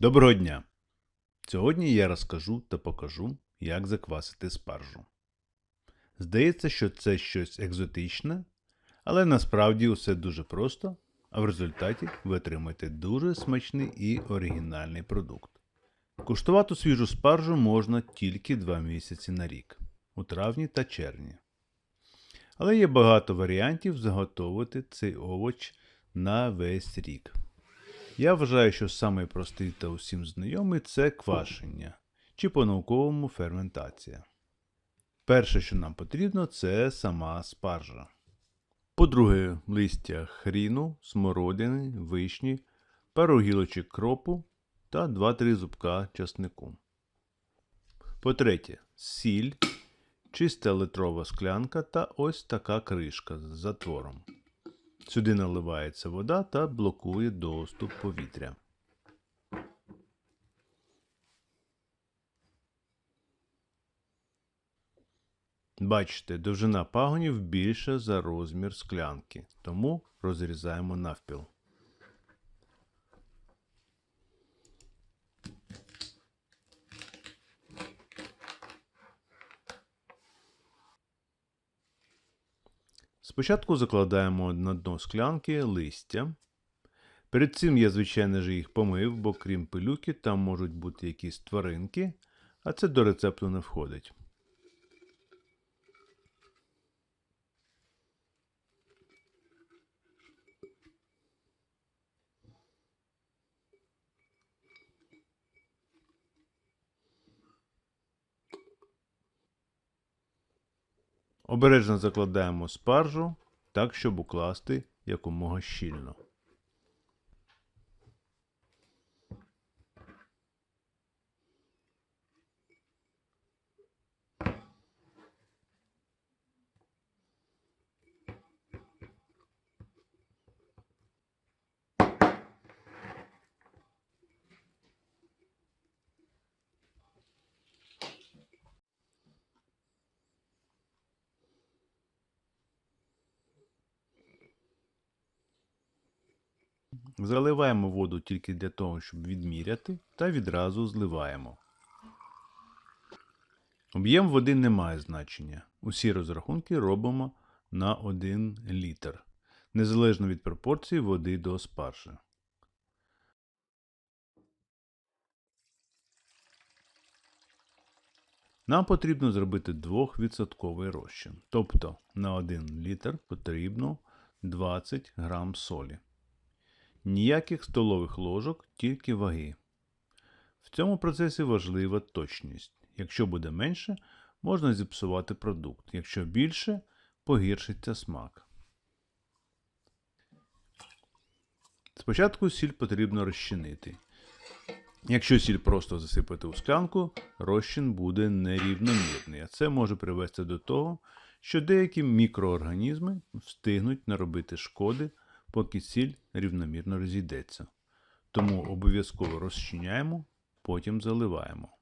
Доброго дня! Сьогодні я розкажу та покажу, як заквасити спаржу. Здається, що це щось екзотичне, але насправді усе дуже просто, а в результаті ви отримаєте дуже смачний і оригінальний продукт. Куштувати свіжу спаржу можна тільки 2 місяці на рік у травні та червні. Але є багато варіантів заготовити цей овоч на весь рік. Я вважаю, що самий простий та усім знайомий це квашення, чи по-науковому ферментація. Перше, що нам потрібно, це сама спаржа. По-друге, листя хріну, смородини, вишні, пару гілочок кропу та 2-3 зубка часнику. По-третє, сіль, чиста литрова склянка та ось така кришка з затвором. Сюди наливається вода та блокує доступ повітря. Бачите, довжина пагонів більша за розмір склянки, тому розрізаємо навпіл. Спочатку закладаємо на дно склянки листя. Перед цим я, звичайно ж, їх помив, бо крім пилюки, там можуть бути якісь тваринки, а це до рецепту не входить. Обережно закладаємо спаржу так, щоб укласти якомога щільно. Заливаємо воду тільки для того, щоб відміряти, та відразу зливаємо. Об'єм води не має значення. Усі розрахунки робимо на 1 літр, незалежно від пропорції води до спаржі. Нам потрібно зробити 2% розчин. Тобто на 1 літр потрібно 20 грам солі. Ніяких столових ложок, тільки ваги. В цьому процесі важлива точність. Якщо буде менше, можна зіпсувати продукт. Якщо більше, погіршиться смак. Спочатку сіль потрібно розчинити. Якщо сіль просто засипати у склянку, розчин буде нерівномірний, а це може привести до того, що деякі мікроорганізми встигнуть наробити шкоди поки сіль рівномірно розійдеться. Тому обов'язково розчиняємо, потім заливаємо.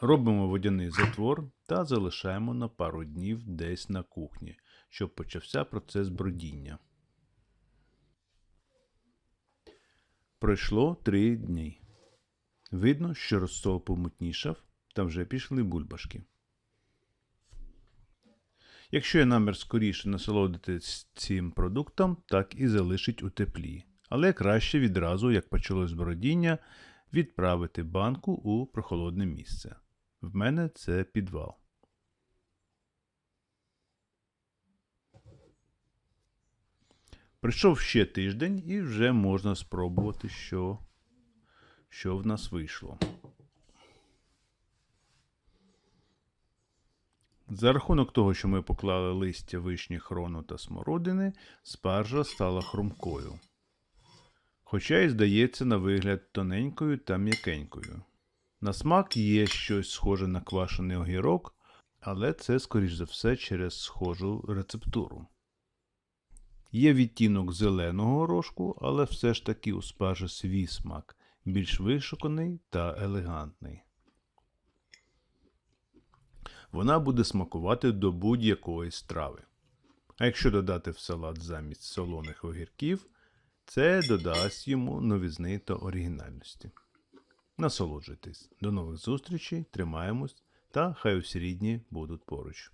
Робимо водяний затвор та залишаємо на пару днів десь на кухні, щоб почався процес бродіння. Пройшло три дні. Видно, що розсол помутнішав та вже пішли бульбашки. Якщо є намір скоріше насолодитись цим продуктом, так і залишить у теплі. Але краще відразу, як почалось бродіння, відправити банку у прохолодне місце. В мене це підвал. Прийшов ще тиждень і вже можна спробувати, що, що в нас вийшло. За рахунок того, що ми поклали листя вишні хрону та смородини, спаржа стала хрумкою. Хоча й здається на вигляд тоненькою та м'якенькою. На смак є щось схоже на квашений огірок, але це, скоріш за все, через схожу рецептуру. Є відтінок зеленого горошку, але все ж таки у спаржі свій смак, більш вишуканий та елегантний. Вона буде смакувати до будь-якої страви. А якщо додати в салат замість солоних огірків, це додасть йому новізни та оригінальності. Насолоджуйтесь. До нових зустрічей, тримаємось та хай усі рідні будуть поруч.